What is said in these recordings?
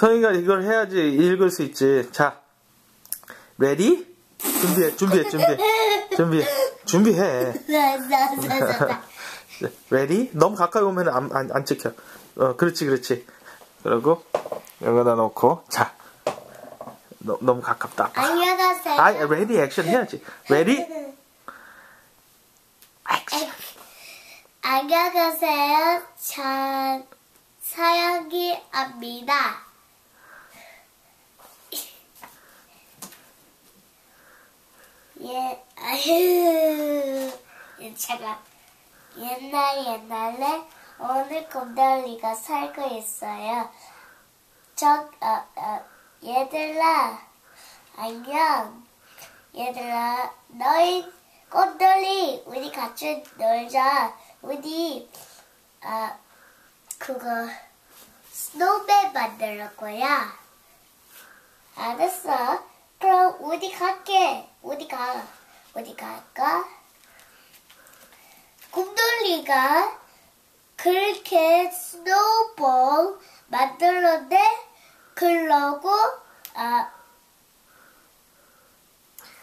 성희가 이걸 해야지 읽을 수 있지. 자, ready? 준비해, 준비해, 준비해. 준비해. 준비해. ready? 너무 가까이 오면 안, 안, 안 찍혀. 어, 그렇지, 그렇지. 그리고 여기다 놓고, 자. 너, 너무 가깝다. 안녕하세요. 아, ready 액션 해야지. ready? 안녕하세요. 전 사연기입니다. 아유, 제가 옛날 옛날에 어느 곰돌이가 살고 있어요. 저, 어, 어, 얘들아, 안녕. 얘들아, 너희 곰돌이, 우리 같이 놀자. 우리, 아, 그거, 스노우맨 만들 거야. 알았어. 그럼 어디 갈게. 어디 가? 어디 갈까? 곰돌이가 그렇게 스노우볼 만들었는데 그러고 아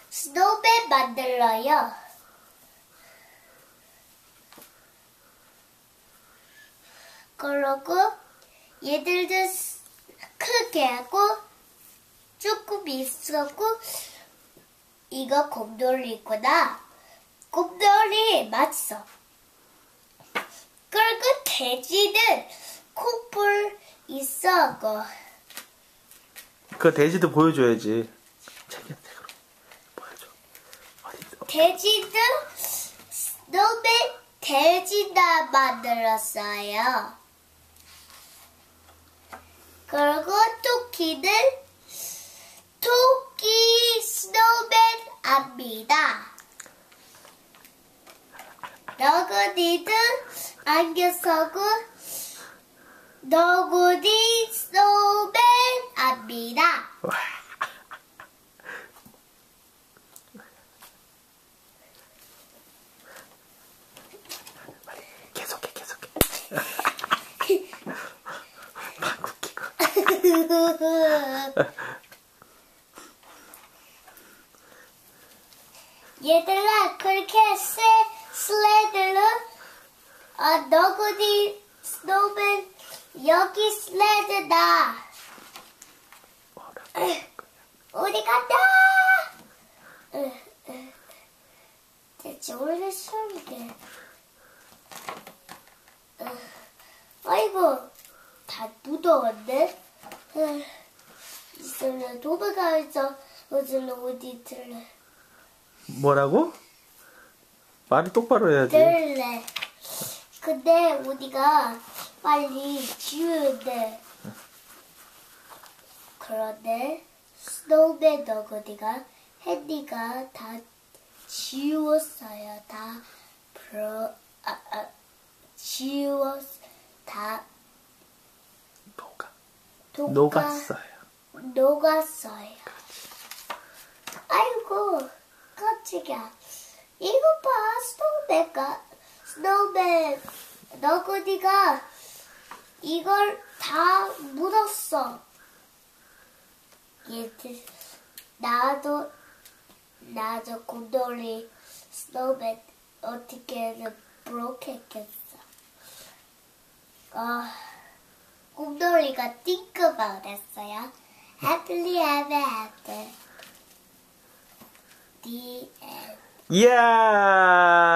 스노우맨 만들어요. 그러고 얘들도 스- 크게 하고 조금 있었고 이거 곰돌이구나. 곰돌이 맞어. 그리고 돼지는 코뿔 있어고 그 돼지도 보여줘야지. 책임대 그럼. 보여줘. 어디, 어, 돼지는 스노맨 돼지나 만들었어요. 그리고 토끼는 토 끼 스노맨 압니다. 너구리는 안경 쓰고 너구리 스노맨. 빨리 계속해, 계속해. 막 웃기고. 얘들아 그렇게 스, 슬레드를 어, 너구리 스노맨 여기 슬레드다? 어디 간다. 대체 원래 소리게 아이고 다 묻어왔네 으, 있을래 도망가면서 어질러 어디 들래 뭐라고? 말을 똑바로 해야지. 들래. 근데 우리가 빨리 지워야 돼. 그런데 스노우맨 너구리가 핸디가 다 지웠어요. 다 프로 아, 아 지웠 다 녹아. 녹아, 녹았어요. 녹았어요. 아이고, 깜짝이야. 이거 봐, 스노우맨가, 스노우맨, 너구리가 이걸 다 묻었어. 얘들, 나도, 나도 곰돌이 스노우맨 어떻게든 브로켓했어. 어, 곰돌이가 띵크가 그랬어요. Happily. The end. 이야!